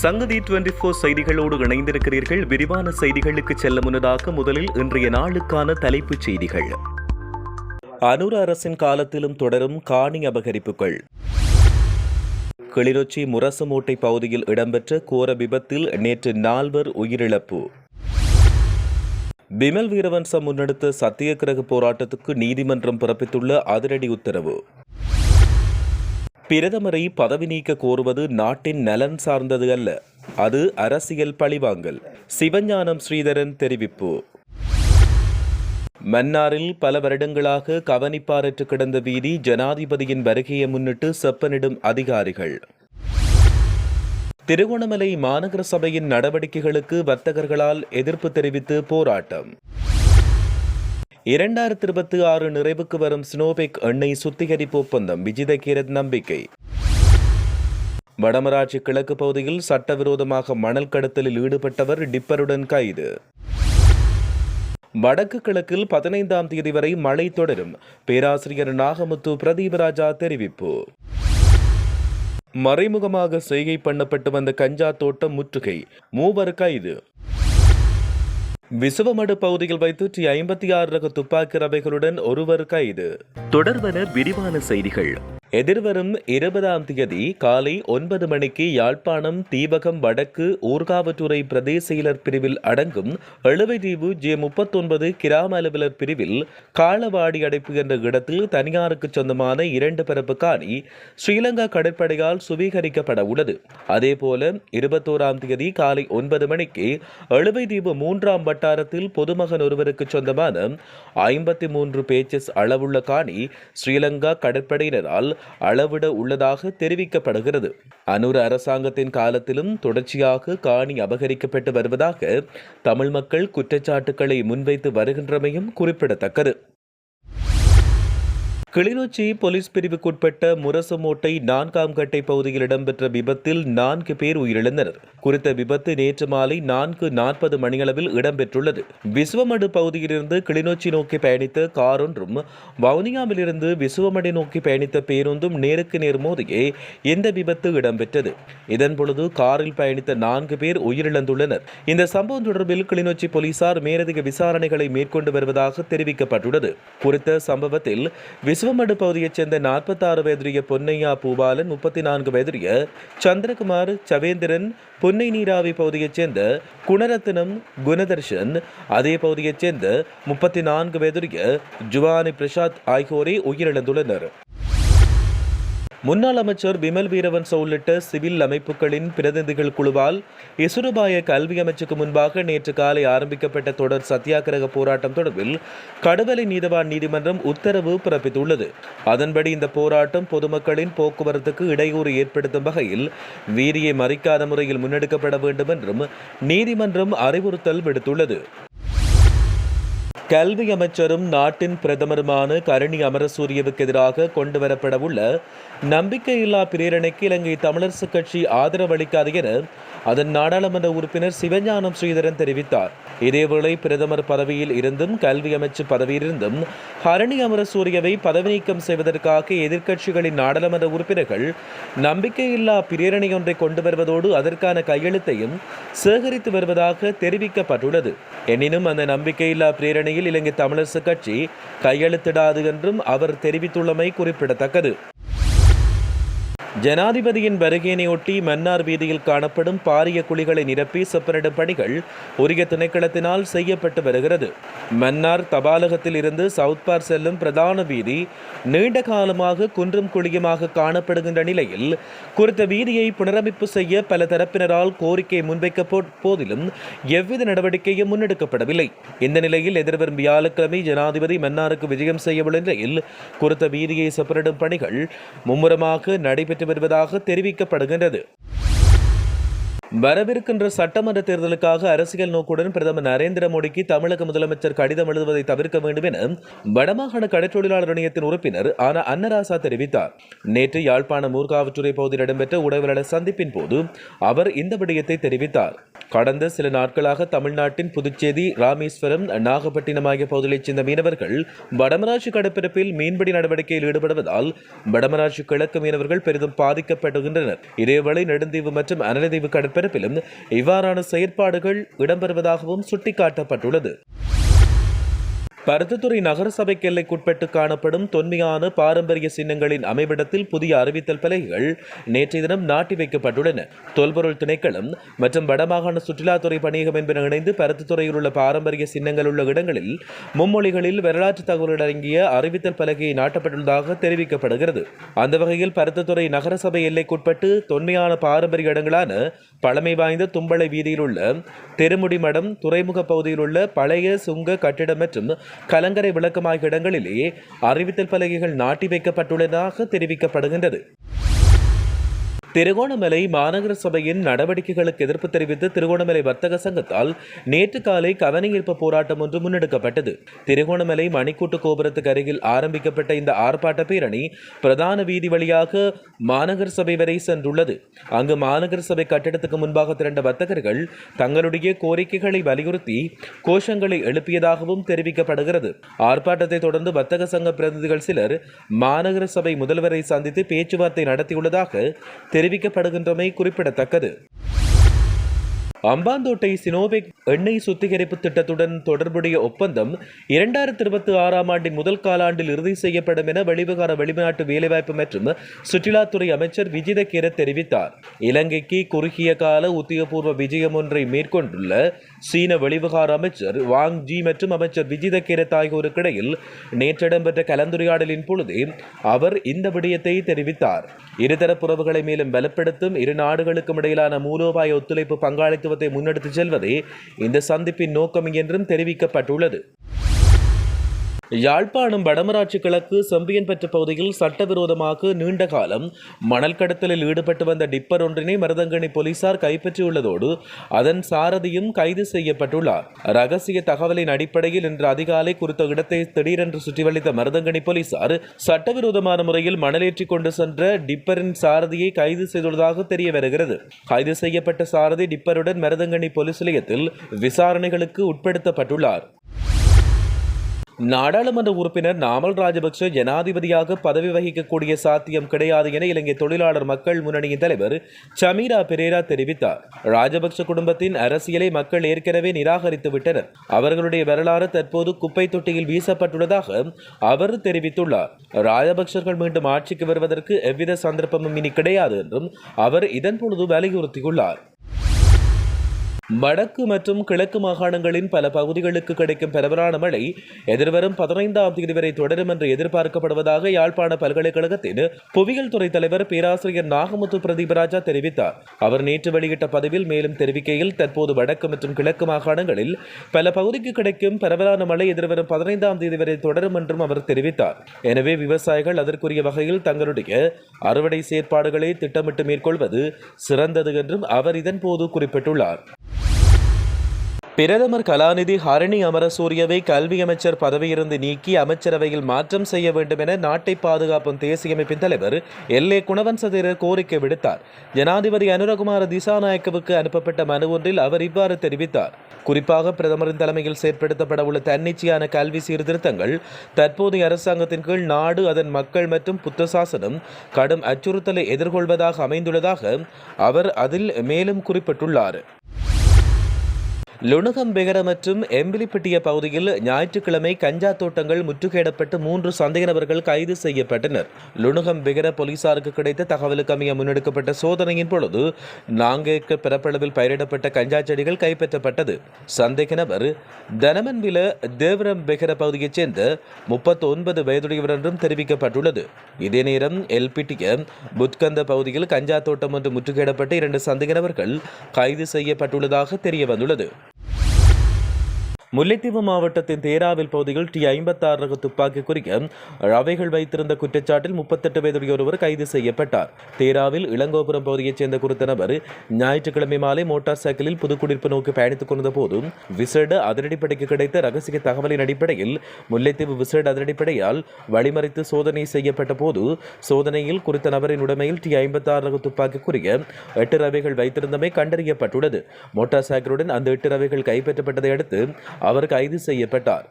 சங்கதி twenty four செய்திகளோடு இணைந்திருக்கிறீர்கள். விரிவான செய்திகளுக்கு செல்ல முன்னதாக முதலில் இன்றைய நாளுக்கான தலைப்புச் செய்திகள். அனுர அரசின் காலத்திலும் தொடரும் காணி அபகரிப்புகள். கிளிநொச்சி முரசமூட்டை பகுதியில் இடம்பெற்ற கோர விபத்தில் நேற்று நால்வர் உயிரிழப்பு. பிமல் வீரவன்சம் முன்னெடுத்த சத்தியக்கிரக போராட்டத்துக்கு நீதிமன்றம் பிறப்பித்துள்ள அதிரடி உத்தரவு. பிரதமரை பதவி நீக்க கோருவது நாட்டின் நலன் சார்ந்தது அல்ல. அது அரசியல் பழிவாங்கல். சிவஞானம் ஸ்ரீதரன் தெரிவிப்பு. மன்னாரில் பல வருடங்களாக கவனிப்பாரற்று கிடந்த வீதி ஜனாதிபதியின் வருகையை முன்னிட்டு செப்பனிடும் அதிகாரிகள். திருகோணமலை மாநகர சபையின் நடவடிக்கைகளுக்கு வர்த்தகர்களால் எதிர்ப்பு தெரிவித்து போராட்டம். இரண்டாயிரத்தி இருபத்தி ஆறு நிறைவுக்கு வரும் ஸ்னோபெக் எண்ணெய் சுத்திகரிப்பு ஒப்பந்தம் விஜித கீரத் நம்பிக்கை. வடமராட்சி கிழக்கு பகுதியில் சட்டவிரோதமாக மணல் கடத்தலில் ஈடுபட்டவர் டிப்பருடன் கைது. வடக்கு கிழக்கில் பதினைந்தாம் தேதி வரை மழை தொடரும். பேராசிரியர் நாகமுத்து பிரதீபராஜா தெரிவிப்பு. மறைமுகமாக செய்கை பண்ணப்பட்டு வந்த கஞ்சா தோட்டம் முற்றுகை. மூவர் கைது. விசுவமடு பகுதியில் வைத்து டி ஐம்பத்தி ஆறு ரக துப்பாக்கி ரவைகளுடன் ஒருவர் கைது. தொடர்வன விரிவான செய்திகள். எதிர்வரும் இருபதாம் தேதி காலை ஒன்பது மணிக்கு யாழ்ப்பாணம் தீபகம் வடக்கு ஊர்காவற்றுறை பிரதேச பிரிவில் அடங்கும் எழுவைதீவு ஜே முப்பத்தொன்பது கிராம அலுவலர் பிரிவில் காளவாடி அடைப்பு என்ற இடத்தில் தனியாருக்கு சொந்தமான இரண்டு பரப்பு காணி ஸ்ரீலங்கா கடற்படையால் சுவீகரிக்கப்பட உள்ளது. அதேபோல இருபத்தோராம் தேதி காலை ஒன்பது மணிக்கு எழுவைதீவு மூன்றாம் வட்டாரத்தில் பொதுமகன் ஒருவருக்கு சொந்தமான ஐம்பத்தி மூன்று பேச்சஸ் அளவுள்ள காணி ஸ்ரீலங்கா கடற்படையினரால் அளவிட உள்ளதாக தெரிவிக்கப்படுகிறது. அனுர அரசாங்கத்தின் காலத்திலும் தொடர்ச்சியாக காணி அபகரிக்கப்பட்டு வருவதாக தமிழ் மக்கள் குற்றச்சாட்டுக்களை முன்வைத்து வருகின்றமையும் குறிப்பிடத்தக்கது. கிளிநொச்சி போலீஸ் பிரிவுக்குட்பட்ட முரசமோட்டை நான்காம் கட்டை பகுதியில் இடம்பெற்ற விபத்தில் நான்கு பேர் உயிரிழந்தனர். குறித்த விபத்து நேற்று மாலை நான்கு நாற்பது மணியளவில் இடம்பெற்றுள்ளது. விசுவமடு பகுதியிலிருந்து கிளிநொச்சி நோக்கி பயணித்த கார் ஒன்றும் வவுனியாவிலிருந்து விசுவமடை நோக்கி பயணித்த பேருந்தும் நேருக்கு நேர் மோதியே இந்த விபத்து இடம்பெற்றது. இதன் பொழுது காரில் பயணித்த நான்கு பேர் உயிரிழந்துள்ளனர். இந்த சம்பவம் தொடர்பில் கிளிநொச்சி போலீசார் மேலதிக விசாரணைகளை மேற்கொண்டு வருவதாக தெரிவிக்கப்பட்டுள்ளது. குறித்த சம்பவத்தில் சிவமடு பகுதியைச் சேர்ந்த நாற்பத்தாறு வயதுடைய பொன்னையா பூபாலன் முப்பத்தி நான்கு வயதுடைய சந்திரகுமார் சவேந்திரன் பொன்னை நீராவி பகுதியைச் சேர்ந்த குணரத்னம் குணதர்ஷன் அதே பகுதியைச் சேர்ந்த முப்பத்தி நான்கு வயதுடைய ஜுவானி பிரசாத் ஆகியோரே உயிரிழந்துள்ளனர். முன்னாள் அமைச்சர் விமல் வீரவன்ச உள்ளிட்ட சிவில் அமைப்புகளின் பிரதிநிதிகள் குழுவால் இசுருபாய கல்வி அமைச்சுக்கு முன்பாக நேற்று காலை ஆரம்பிக்கப்பட்ட தொடர் சத்தியாகிரக போராட்டம் தொடர்பில் கடவலை நீதவான் நீதிமன்றம் உத்தரவு பிறப்பித்துள்ளது. அதன்படி இந்த போராட்டம் பொதுமக்களின் போக்குவரத்துக்கு இடையூறு ஏற்படுத்தும் வகையில் வீரியை மறிக்காத முறையில் முன்னெடுக்கப்பட வேண்டும் என்றும் நீதிமன்றம் அறிவுறுத்தல் விடுத்துள்ளது. கல்வி அமைச்சரும் நாட்டின் பிரதமருமான கருணி அமரசூரியவுக்கு எதிராக கொண்டுவரப்படவுள்ள நம்பிக்கையில்லா பிரேரணைக்கு இலங்கை தமிழரசுக் கட்சி ஆதரவளிக்காது என அதன் நாடாளுமன்ற உறுப்பினர் சிவஞானம் ஸ்ரீதரன் தெரிவித்தார். இதேவேளை பிரதமர் பதவியில் இருந்தும் கல்வி அமைச்சு பதவியிலிருந்தும் ஹரணி அமரசூரியவை பதவி நீக்கம் செய்வதற்காக எதிர்க்கட்சிகளின் நாடாளுமன்ற உறுப்பினர்கள் நம்பிக்கையில்லா பிரேரணை ஒன்றை கொண்டு வருவதோடு அதற்கான கையெழுத்தையும் சேகரித்து வருவதாக தெரிவிக்கப்பட்டுள்ளது. எனினும் அந்த நம்பிக்கையில்லா பிரேரணையில் இலங்கை தமிழரசு கட்சி கையெழுத்திடாது என்றும் அவர் தெரிவித்துள்ளமை குறிப்பிடத்தக்கது. ஜனாதிபதியின் வருகையினையொட்டி மன்னார் வீதியில் காணப்படும் பாரிய குழிகளை நிரப்பி செப்பனிடும் பணிகள் உரிய திணைக்களத்தினால் செய்யப்பட்டு வருகிறது. மன்னார் தபாலகத்தில் இருந்து சவுத் பார் செல்லும் பிரதான வீதி நீண்ட காலமாக குன்றும் குழியுமாக காணப்படுகின்ற நிலையில் குறித்த வீதியை புனரமைப்பு செய்ய பல தரப்பினரால் கோரிக்கை முன்வைக்க போதிலும் எவ்வித நடவடிக்கையும் முன்னெடுக்கப்படவில்லை. இந்த நிலையில் எதிர்வரும் வியாழக்கிழமை ஜனாதிபதி மன்னாருக்கு விஜயம் செய்யவுள்ள நிலையில் குறித்த வீதியை செப்பனிடும் பணிகள் மும்முரமாக நடைபெற்று வருவதாக தெரிவிக்கப்படுகின்றது. வரவிருக்கின்ற சட்டமன்ற தேர்தலுக்காக அரசியல் நோக்குடன் பிரதமர் நரேந்திர மோடிக்கு தமிழக முதலமைச்சர் கடிதம் எழுதுவதை தவிர்க்க வேண்டும் என வடமாகாண கடற்றொழிலாளர் இணையத்தின் உறுப்பினர் ஆனா அன்னராசா தெரிவித்தார். நேற்று யாழ்ப்பாணம் ஊர்காவற்றுறை பகுதியில் இடம்பெற்ற உடவியலாளர் சந்திப்பின் போது அவர் இந்த விடயத்தை தெரிவித்தார். கடந்த சில நாட்களாக தமிழ்நாட்டின் புதுச்சேரி ராமேஸ்வரம் நாகப்பட்டினம் ஆகிய பகுதிகளைச் சேர்ந்த மீனவர்கள் வடமராட்சி கடப்பிறப்பில் மீன்பிடி நடவடிக்கையில் ஈடுபடுவதால் வடமராட்சி கிழக்கு மீனவர்கள் பெரிதும் பாதிக்கப்படுகின்றனர். இதேவேளை நெடுந்தீவு மற்றும் அனலதீவு கடற்பரப்பிலும் இவ்வாறான செயற்பாடுகள் இடம்பெறுவதாகவும் சுட்டிக்காட்டப்பட்டுள்ளது. பருத்தித்துறை நகரசபை எல்லைக்குட்பட்டு காணப்படும் தொன்மையான பாரம்பரிய சின்னங்களின் அமைவிடத்தில் புதிய அறிவித்தல் பலகைகள் நேற்றைய தினம் நாட்டி வைக்கப்பட்டுள்ளன. தொல்பொருள் திணைக்களம் மற்றும் வடமாகாண சுற்றுலாத்துறை பணியகம் என்பன இணைந்து பருத்தித்துறையில் உள்ள பாரம்பரிய சின்னங்கள் உள்ள இடங்களில் மும்மொழிகளில் வரலாற்று தகவல்கள் அடங்கிய அறிவித்தல் பலகையை நாட்டப்பட்டுள்ளதாக தெரிவிக்கப்படுகிறது. அந்த வகையில் பருத்தித்துறை நகரசபை எல்லைக்குட்பட்டு தொன்மையான பாரம்பரிய இடங்களான பழமை வாய்ந்த தும்பளை வீதியில் உள்ள தெருமுடிமடம் துறைமுக பகுதியில் உள்ள பழைய சுங்க கட்டிடம் மற்றும் கலங்கரை விளக்கம் ஆகிய இடங்களிலேயே அறிவித்தல் பலகைகள் நாட்டி வைக்கப்பட்டுள்ளதாக தெரிவிக்கப்படுகின்றது. திருகோணமலை மாநகர சபையின் நடவடிக்கைகளுக்கு எதிர்ப்பு தெரிவித்து திருகோணமலை வர்த்தக சங்கத்தால் நேற்று காலை கவனஈர்ப்பு போராட்டம் ஒன்று முன்னெடுக்கப்பட்டது. திருகோணமலை மணிக்கூட்டு கோபுரத்துக்கு அருகில் ஆரம்பிக்கப்பட்ட இந்த ஆர்ப்பாட்ட பேரணி பிரதான வீதி வழியாக மாநகர சபை வரை சென்றுள்ளது. அங்கு மாநகர சபை கட்டிடத்துக்கு முன்பாக திரண்ட வர்த்தகர்கள் தங்களுடைய கோரிக்கைகளை வலியுறுத்தி கோஷங்களை எழுப்பியதாகவும் தெரிவிக்கப்படுகிறது. ஆர்ப்பாட்டத்தை தொடர்ந்து வர்த்தக சங்க பிரதிநிதிகள் சிலர் மாநகர சபை முதல்வரை சந்தித்து பேச்சுவார்த்தை நடத்தியுள்ளதாக தெரிவிக்கப்படுகின்றமை குறிப்பிடத்தக்கது. அம்பாந்தோட்டை சினோவேக் எண்ணெய் சுத்திகரிப்பு திட்டத்துடன் தொடர்புடைய ஒப்பந்தம் இரண்டாயிரத்தி இருபத்தி ஆறாம் ஆண்டின் முதல் காலாண்டில் இறுதி செய்யப்படும் என வெளிவிகார வெளிநாட்டு வேலைவாய்ப்பு மற்றும் சுற்றுலாத்துறை அமைச்சர் விஜித கேர தெரிவித்தார். இலங்கைக்கு குறுகிய கால உத்தியபூர்வ விஜயம் ஒன்றை மேற்கொண்டுள்ள சீன வெளிவிகார அமைச்சர் வாங் ஜி மற்றும் அமைச்சர் விஜித கேரத் ஆகியோருக்கிடையில் நேற்று இடம்பெற்ற கலந்துரையாடலின் பொழுதே அவர் இந்த விடயத்தை தெரிவித்தார். இருதரப்புறவுகளை மேலும் பலப்படுத்தும் இரு நாடுகளுக்கும் இடையிலான மூலோபாய ஒத்துழைப்பு பங்காளித்துவத்தை முன்னெடுத்துச் செல்வதே இந்த சந்திப்பின் நோக்கம் என்றும் தெரிவிக்கப்பட்டுள்ளது. யாழ்ப்பாணம் வடமராட்சி கிழக்கு செம்பியன்பற்று பகுதியில் சட்டவிரோதமாக நீண்ட காலம் மணல் கடத்தலில் ஈடுபட்டு வந்த டிப்பர் ஒன்றினை மருதங்கணி போலீசார் கைப்பற்றியுள்ளதோடு அதன் சாரதியும் கைது செய்யப்பட்டுள்ளார். ரகசிய தகவலின் அடிப்படையில் இன்று அதிகாலை குறித்த இடத்தை திடீரென்று சுற்றிவளித்த மருதங்கனி மருதங்கணி போலீசார் சட்டவிரோதமான முறையில் மணலேற்றி கொண்டு சென்ற டிப்பரின் சாரதியை கைது செய்துள்ளதாக தெரிய வருகிறது கைது செய்யப்பட்ட சாரதி டிப்பருடன் மருதங்கணி போலீஸ் நிலையத்தில் விசாரணைகளுக்கு உட்படுத்தப்பட்டுள்ளார். நாடாளுமன்ற உறுப்பினர் நாமல் ராஜபக்ஷ ஜனாதிபதியாக பதவி வகிக்கக்கூடிய சாத்தியம் கிடையாது என இலங்கை தொழிலாளர் மக்கள் முன்னணியின் தலைவர் சமீரா பெரேரா தெரிவித்தார். ராஜபக்ஷ குடும்பத்தின் அரசியலை மக்கள் ஏற்கனவே நிராகரித்து விட்டனர். அவர்களுடைய வரலாறு தற்போது குப்பை தொட்டியில் வீசப்பட்டுள்ளதாக அவர் தெரிவித்துள்ளார். ராஜபக்சர்கள் மீண்டும் ஆட்சிக்கு வருவதற்கு எவ்வித சந்தர்ப்பமும் இனி கிடையாது என்றும் அவர் இதன் பொழுது வலியுறுத்தியுள்ளார். வடக்கு மற்றும் கிழக்கு மாகாணங்களின் பல பகுதிகளுக்கு கிடைக்கும் பரவலான மழை எதிர்வரும் பதினைந்தாம் தேதி வரை தொடரும் என்று எதிர்பார்க்கப்படுவதாக யாழ்ப்பாண பல்கலைக்கழகத்தின் புவியியல் துறை தலைவர் பேராசிரியர் நாகமுத்து பிரதீபராஜா தெரிவித்தார். அவர் நேற்று வெளியிட்ட பதிவில் மேலும் தெரிவிக்கையில் தற்போது வடக்கு மற்றும் கிழக்கு மாகாணங்களில் பல பகுதிக்கு கிடைக்கும் பரவலான மழை எதிர்வரும் பதினைந்தாம் தேதி வரை தொடரும் என்றும் அவர் தெரிவித்தார். எனவே விவசாயிகள் அதற்குரிய வகையில் தங்களுடைய அறுவடை செயற்பாடுகளை திட்டமிட்டு மேற்கொள்வது சிறந்தது என்றும் அவர் இதன்போது குறிப்பிட்டுள்ளார். பிரதமர் கலாநிதி ஹரணி அமரசூரியவை கல்வி அமைச்சர் பதவியிலிருந்து நீக்கி அமைச்சரவையில் மாற்றம் செய்ய வேண்டும் என நாட்டை பாதுகாப்பும் தேசிய அமைப்பின் தலைவர் எல். ஏ. குணவன்சதேரர் கோரிக்கை விடுத்தார். ஜனாதிபதி அனுரகுமார திசாநாயக்கவுக்கு அனுப்பப்பட்ட மனு ஒன்றில் அவர் இவ்வாறு தெரிவித்தார். குறிப்பாக பிரதமரின் தலைமையில் செயற்படுத்தப்பட உள்ள தன்னிச்சையான கல்வி சீர்திருத்தங்கள் தற்போதைய அரசாங்கத்தின் கீழ் நாடு அதன் மக்கள் மற்றும் புத்த சாசனம் கடும் அச்சுறுத்தலை எதிர்கொள்வதாக அமைந்துள்ளதாக அவர் அதில் மேலும் குறிப்பிட்டுள்ளார். லுணுகம் பெகர மற்றும் எம்பிலிப்பட்டிய பகுதியில் ஞாயிற்றுக்கிழமை கஞ்சா தோட்டங்கள் முற்றுகையிடப்பட்டு மூன்று சந்தேக நபர்கள் கைது செய்யப்பட்டனர். லுணுகம் பெகர போலீசாருக்கு கிடைத்த தகவலுக்கு அமைய முன்னெடுக்கப்பட்ட சோதனையின் பொழுது நான்கு பரப்பளவில் பயிரிடப்பட்ட கஞ்சா செடிகள் கைப்பற்றப்பட்டது. சந்தேக நபர் தனமன்வில தேவரம் பெகர பகுதியைச் சேர்ந்த முப்பத்தி ஒன்பது வயதுடையவர் என்றும் தெரிவிக்கப்பட்டுள்ளது. இதே நேரம் எல்பிட்டிய புத்கந்த பகுதியில் கஞ்சா தோட்டம் ஒன்று முற்றுகையிடப்பட்டு இரண்டு சந்தேக நபர்கள் கைது செய்யப்பட்டுள்ளதாக தெரிய வந்துள்ளது முல்லைத்தீவு மாவட்டத்தின் தேராவில் பகுதியில் டி ஐம்பத்தாறு ரக துப்பாக்கி குறிக்க ரவைகள் வைத்திருந்த குற்றச்சாட்டில் முப்பத்தெட்டு வயதுடைய ஒருவர் கைது செய்யப்பட்டார். தேராவில் இளங்கோபுரம் பகுதியைச் சேர்ந்த குறித்த நபர் ஞாயிற்றுக்கிழமை மாலை மோட்டார் சைக்கிளில் புதுக்குடியிருப்பு நோக்கி பயணித்துக் கொண்ட போது விசேட அதிரடிப்படைக்கு கிடைத்த ரகசிய தகவலின் அடிப்படையில் முல்லைத்தீவு விசேட அதிரடிப்படையால் வழிமறித்து சோதனை செய்யப்பட்ட போது சோதனையில் குறித்த நபரின் உடைமையில் டி ஐம்பத்தாறு ரக துப்பாக்கி குறிய எட்டு ரவைகள் வைத்திருந்தமை கண்டறியப்பட்டுள்ளது. மோட்டார் சைக்கிளுடன் அந்த எட்டு ரவைகள் கைப்பற்றப்பட்டதை அடுத்து அவர் கைது செய்யப்பட்டார்.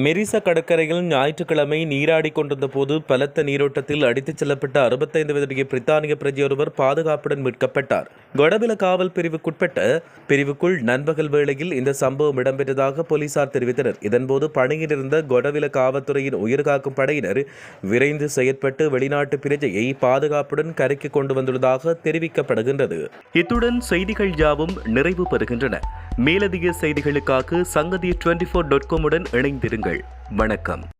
மெரிச கடற்கரையில் ஞாயிற்றுக்கிழமை நீராடிக் கொண்டிருந்த போது பலத்த நீரோட்டத்தில் அடித்துச் செல்லப்பட்ட அறுபத்தைந்து வயதுடைய பிரித்தானிய பிரஜையொருவர் பாதுகாப்புடன் மீட்கப்பட்டார். கொடவில காவல் பிரிவுக்குட்பட்ட பிரிவுக்குள் நண்பகல் வேளையில் இந்த சம்பவம் இடம்பெற்றதாக போலீசார் தெரிவித்தனர். இதன்போது பணியில் இருந்த கொடவில காவல்துறையின் உயிர்காக்கும் படையினர் விரைந்து செயற்பட்டு வெளிநாட்டு பிரஜையை பாதுகாப்புடன் கரைக்கு கொண்டு வந்துள்ளதாக தெரிவிக்கப்படுகின்றது. இத்துடன் செய்திகள் யாவும் நிறைவு பெறுகின்றன. மேலதிக செய்திகளுக்காக சங்கதி டுவெண்டி ஃபோர் டாட் காமுடன் இணைந்திருங்கள். வணக்கம்.